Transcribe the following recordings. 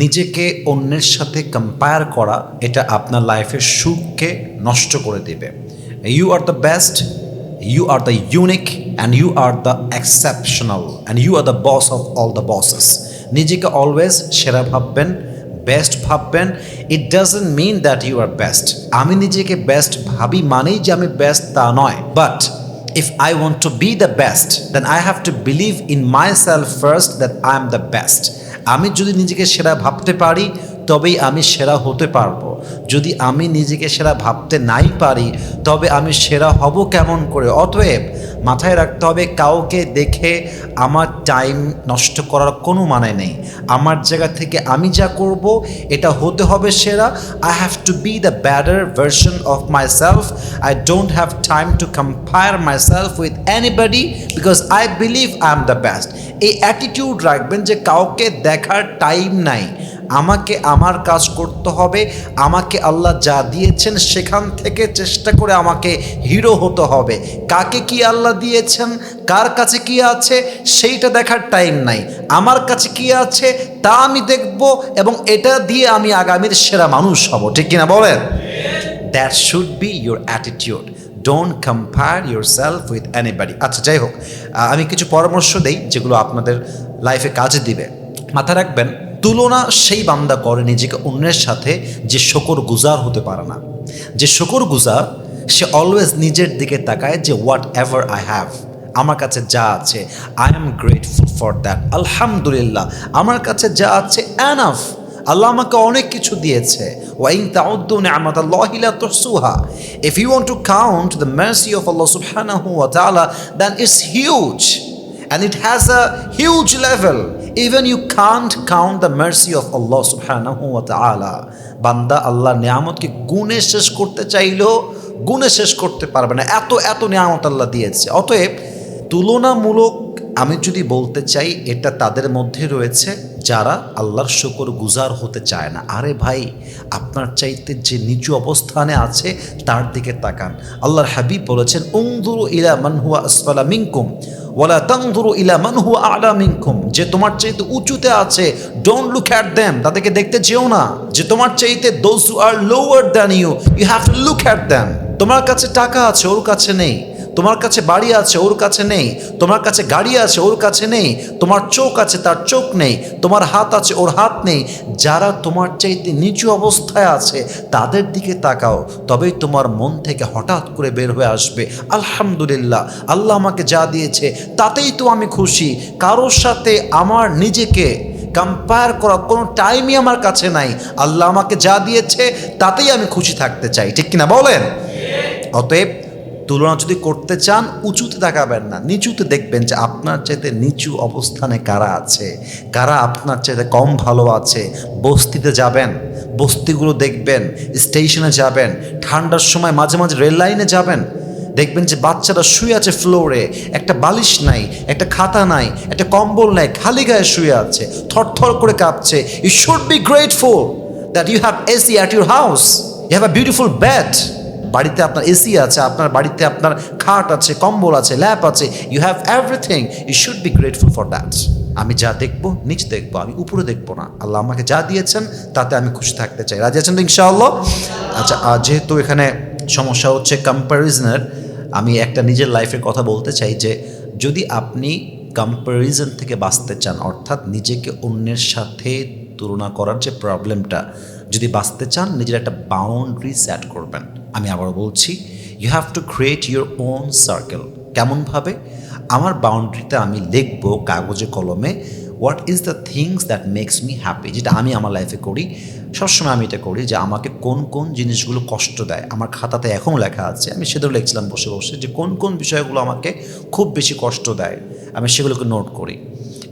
নিজেকে অন্যের সাথে কম্পেয়ার করা এটা আপনার লাইফের সুখকে নষ্ট করে দেবে। You are the best you are the unique and you are the exceptional and you are the boss of all the bosses নিজেকে অলওয়েজ সেরা ভাববেন বেস্ট ভাববেন। It doesn't mean that you are best আমি নিজেকে best ভাবি মানেই যে আমি বেস্ট তা নয়। But if I want to be the best, then I have to believe in myself first that I am the best. আমি যদি নিজেকে সেরা ভাবতে পারি তবেই আমি সেরা হতে পারব। যদি আমি নিজেকে সেরা ভাবতে নাই পারি, তবে আমি সেরা হব কেমন করে? অতএব মাথায় রাখতে হবে, কাউকে দেখে আমার টাইম নষ্ট করার কোনো মানে নেই। আমার জায়গা থেকে আমি যা করব, এটা হতে হবে সেরা। I have to be the better version of myself I don't have time to compare myself with anybody because I believe I am the best এই অ্যাটিটিউড রাখবেন যে কাউকে দেখার টাইম নাই। আমাকে আমার কাজ করতে হবে, আমাকে আল্লাহ যা দিয়েছেন সেখান থেকে চেষ্টা করে আমাকে হিরো হতে হবে। কাকে কি আল্লাহ দিয়েছেন, কার কাছে কি আছে, সেইটা দেখার টাইম নাই। আমার কাছে কি আছে, তা আমি দেখব এবং এটা দিয়ে আমি আগামীর সেরা মানুষ হব। ঠিক কিনা বলেন? That should be your attitude don't compare yourself with anybody আচ্ছা যাই হোক আমি কিছু পরামর্শ দেই যেগুলো আপনাদের লাইফে কাজে দিবে। মাথা রাখবেন তুলনা সেই বান্দা করে নিজেকে অন্যের সাথে যে শকর গুজার হতে পারে না। যে শকর গুজার, সে অলওয়েজ নিজের দিকে তাকায় যে হোয়াট এভার আই হ্যাভ আমার কাছে যা আছে I am grateful for that আলহামদুলিল্লাহ, আমার কাছে যা আছে অ্যানাফ আল্লাহ আমাকে অনেক কিছু দিয়েছে। ওয়াইন তাউদ্দু নি'মাতাল্লাহি লা তুহসুহা। If you want to count the mercy of Allah সুবহানাহু ওয়া তাআলা then it's huge and it has a huge level even you can't count the mercy of Allah subhanahu wa ta'ala. বান্দা আল্লাহ নিয়ামতকে গুণে শেষ করতে চাইলেও গুণে শেষ করতে পারবে না। এত এত নিয়ামত আল্লাহ দিয়েছে। অতএব তুলনামূলক আমি যদি বলতে চাই, এটা তাদের মধ্যে রয়েছে যারা আল্লাহর শুকর গুজার হতে চায় না। আরে ভাই, আপনার চাইতে যে নিচু অবস্থানে আছে, তার দিকে তাকান। আল্লাহর হাবিব বলেছেন উংদুরু ইলা মানহুয়া আসফালা মিনকুম। ওয়ালা তাংদুরু ইলা মানহুয়া আলা মিনকুম যে তোমার চাইতে উঁচুতে আছে ডোন্ট লুক অ্যাট দেম তাদেরকে দেখতে যেও না যে তোমার চাইতে those are lower than you you have look at them তোমার কাছে টাকা আছে, ওর কাছে নেই তোমার কাছে বাড়ি আছে, ওর কাছে নেই। তোমার কাছে গাড়ি আছে, ওর কাছে নেই। তোমার চোখ আছে, তার চোখ নেই। তোমার হাত আছে, ওর হাত নেই। যারা তোমার চাইতে নিচু অবস্থায় আছে, তাদের দিকে তাকাও। তবেই তোমার মন থেকে হঠাৎ করে বের হয়ে আসবে। আলহামদুলিল্লাহ। আল্লাহ আমাকে যা দিয়েছে, তাতেই তো আমি খুশি। কারোর সাথে আমার নিজেকে কম্পেয়ার করা কোনো টাইমই আমার কাছে নাই। আল্লাহ আমাকে যা দিয়েছে, তাতেই আমি খুশি থাকতে চাই। ঠিক কিনা বলেন? অতএব তুলনা যদি করতে চান, উঁচুতে তাকাবেন না, নিচুতে দেখবেন যে আপনার চাইতে নিচু অবস্থানে কারা আছে, কারা আপনার চাইতে কম ভালো আছে। বস্তিতে যাবেন, বস্তিগুলো দেখবেন, স্টেশনে যাবেন, ঠান্ডার সময় মাঝে মাঝে রেল লাইনে যাবেন, দেখবেন যে বাচ্চারা শুয়ে আছে ফ্লোরে, একটা বালিশ নাই, একটা খাতা নাই, একটা কম্বল নাই, খালি গায়ে শুয়ে আছে, থরথর করে কাঁপছে। You should be grateful that you have AC at your house you have a beautiful bed বাড়িতে আপনার এসি আছে, আপনার বাড়িতে আপনার খাট আছে, কম্বল আছে ল্যাপ আছে you have everything you should be grateful for that আমি যা দেখব, নিচ দেখব, আমি উপরে দেখব না। আল্লাহ আমাকে যা দিয়েছেন, তাতে আমি খুশি থাকতে চাই। রাজি আছেন ইনশাআল্লাহ? আচ্ছা যেহেতু এখানে সমস্যা হচ্ছে কম্প্যারিজনের আমি একটা নিজের লাইফের কথা বলতে চাই যে, যদি আপনি কম্প্যারিজন থেকে বাঁচতে চান, অর্থাৎ নিজেকে অন্যের সাথে তুলনা করার যে প্রবলেমটা যদি বাঁচতে চান, নিজের একটা বাউন্ডারি সেট করবেন। আমি আবারও বলছি you have to create your own circle কেমনভাবে? আমার বাউন্ডারিতে আমি লিখব কাগজে, কলমে what is the things that makes me happy যেটা আমি আমার লাইফে করি, সবসময় আমি এটা করি যে আমাকে কোন কোন জিনিসগুলো কষ্ট দেয়। আমার খাতাতে এখনও লেখা আছে, আমি সেটাও লিখছিলাম বসে বসে, যে কোন কোন বিষয়গুলো আমাকে খুব বেশি কষ্ট দেয়, আমি সেগুলোকে নোট করি।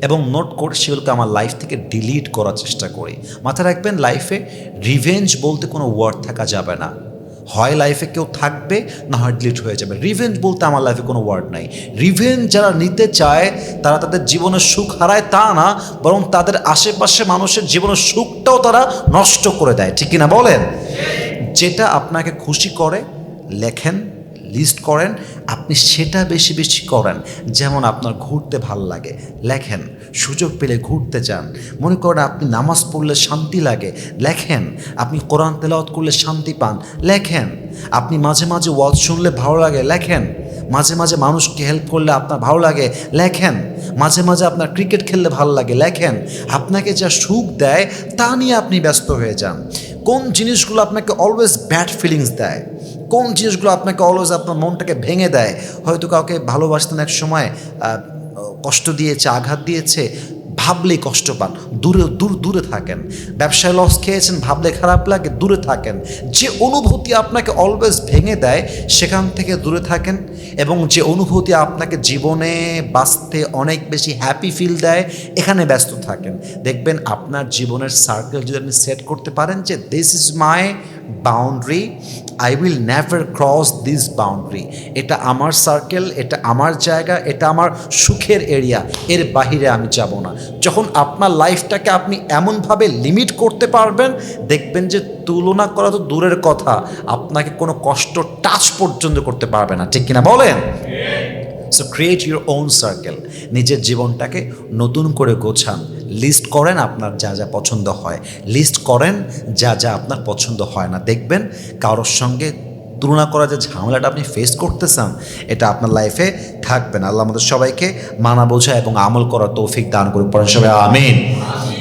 এবং নোট করে সেগুলোকে আমার লাইফ থেকে ডিলিট করার চেষ্টা করি। মাথায় রাখবেন লাইফে রিভেঞ্জ বলতে কোনো ওয়ার্ড থাকা যাবে না। হয় লাইফে কেউ থাকবে, না হয় ডিলিট হয়ে যাবে। রিভেঞ্জ বলতে আমার লাইফে কোনো ওয়ার্ড নাই। রিভেঞ্জ যারা নিতে চায়, তারা তাদের জীবনের সুখ হারায় তা না, বরং তাদের আশেপাশে মানুষের জীবনের সুখটাও তারা নষ্ট করে দেয়। ঠিক কিনা বলেন? যেটা আপনাকে খুশি করে, লেখেন লিস্ট করেন, আপনি সেটা বেশি বেশি করেন। যেমন আপনার ঘুরতে ভালো লাগে, লেখেন, সুযোগ পেলে ঘুরতে যান। মনে করেন আপনি নামাজ পড়লে শান্তি লাগে, লেখেন, আপনি কোরআন তেলাওয়াত করলে শান্তি পান, লেখেন। আপনি মাঝে মাঝে ওয়াজ শুনলে ভালো লাগে, লেখেন। মাঝে মাঝে মানুষকে হেল্প করলে আপনার ভালো লাগে, লেখেন। মাঝে মাঝে আপনার ক্রিকেট খেললে ভালো লাগে, লেখেন। আপনাকে যা সুখ দেয়, তা নিয়ে আপনি ব্যস্ত হয়ে যান। কোন জিনিসগুলো আপনাকে অলওয়েজ ব্যাড ফিলিংস দেয়? কোন জিনিসগুলো আপনাকে অলওয়েজ আপনার মনটাকে ভেঙে দেয়? হয়তো কাউকে ভালোবাসতেন এক সময় কষ্ট দিয়েছে, আঘাত দিয়েছে, ভাবলেই কষ্ট পান। দূরে, দূর, দূরে থাকেন। ব্যবসায় লস খেয়েছেন, ভাবলে খারাপ লাগে, দূরে থাকেন। যে অনুভূতি আপনাকে অলওয়েজ ভেঙে দেয়, সেখান থেকে দূরে থাকেন এবং যে অনুভূতি আপনাকে জীবনে বাঁচতে অনেক বেশি হ্যাপি ফিল দেয়, এখানে ব্যস্ত থাকেন। দেখবেন আপনার জীবনের সার্কেল যদি আপনি সেট করতে পারেন যে this is my boundary I will never cross this boundary এটা আমার সার্কেল এটা আমার জায়গা এটা আমার সুখের এরিয়া এর বাহিরে আমি যাব না। যখন আপনার লাইফটাকে আপনি এমনভাবে লিমিট করতে পারবেন দেখবেন যে তুলনা করা তো দূরের কথা আপনাকে কোনো কষ্ট টাচ পর্যন্ত করতে পারবে না। ঠিক কিনা বলেন? So create your own circle নিজের জীবনটাকে নতুন করে গোছান। লিস্ট করেন আপনার যা যা পছন্দ হয়। লিস্ট করেন যা যা আপনার পছন্দ হয় না। দেখবেন কারোর সঙ্গে তুলনা করা যে ঝামেলাটা আপনি ফেস করতেছেন, এটা আপনার লাইফে থাকবে না। আল্লাহ আমাদের সবাইকে মানা বোঝা এবং আমল করার তৌফিক দান করুক। পড়েন সবাই, আমিন।